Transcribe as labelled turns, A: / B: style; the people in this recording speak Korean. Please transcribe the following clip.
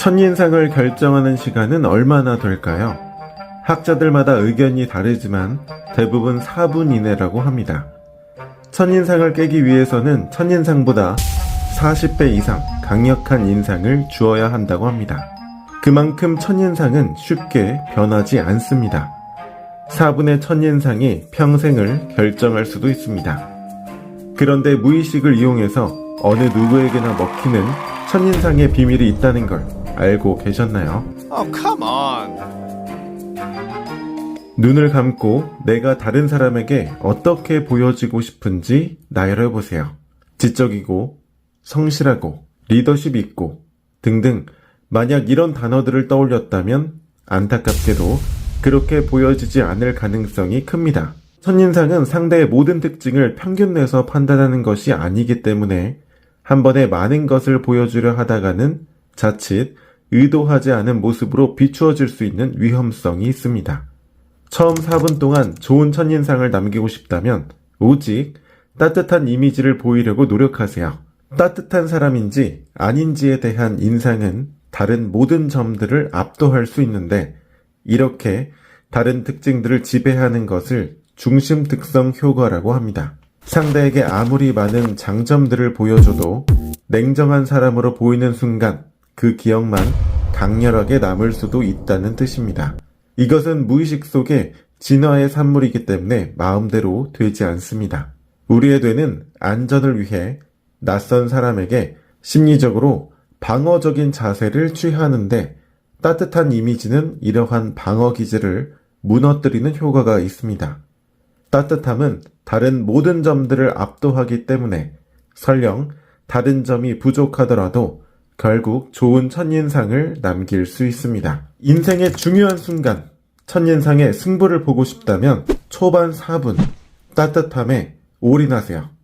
A: 첫인상을 결정하는 시간은 얼마나 될까요? 학자들마다 의견이 다르지만 대부분 4분 이내라고 합니다. 첫인상을 깨기 위해서는 첫인상보다 40배 이상 강력한 인상을 주어야 한다고 합니다. 그만큼 첫인상은 쉽게 변하지 않습니다. 4분의 첫인상이 평생을 결정할 수도 있습니다. 그런데 무의식을 이용해서 어느 누구에게나 먹히는 첫인상의 비밀이 있다는 걸 알고 계셨나요?
B: Oh, come on.
A: 눈을 감고 내가 다른 사람에게 어떻게 보여지고 싶은지 나열해 보세요. 지적이고, 성실하고, 리더십 있고, 등등, 만약 이런 단어들을 떠올렸다면 안타깝게도 그렇게 보여지지 않을 가능성이 큽니다. 첫인상은 상대의 모든 특징을 평균 내서 판단하는 것이 아니기 때문에 한 번에 많은 것을 보여주려 하다가는 자칫 의도하지 않은 모습으로 비추어질 수 있는 위험성이 있습니다. 처음 4분 동안 좋은 첫인상을 남기고 싶다면 오직 따뜻한 이미지를 보이려고 노력하세요. 따뜻한 사람인지 아닌지에 대한 인상은 다른 모든 점들을 압도할 수 있는데 이렇게 다른 특징들을 지배하는 것을 중심 특성 효과라고 합니다. 상대에게 아무리 많은 장점들을 보여줘도 냉정한 사람으로 보이는 순간 그 기억만 강렬하게 남을 수도 있다는 뜻입니다. 이것은 무의식 속에 진화의 산물이기 때문에 마음대로 되지 않습니다. 우리의 뇌는 안전을 위해 낯선 사람에게 심리적으로 방어적인 자세를 취하는데 따뜻한 이미지는 이러한 방어 기제를 무너뜨리는 효과가 있습니다. 따뜻함은 다른 모든 점들을 압도하기 때문에 설령 다른 점이 부족하더라도 결국 좋은 첫인상을 남길 수 있습니다. 인생의 중요한 순간, 첫인상의 승부를 보고 싶다면 초반 4분 따뜻함에 올인하세요.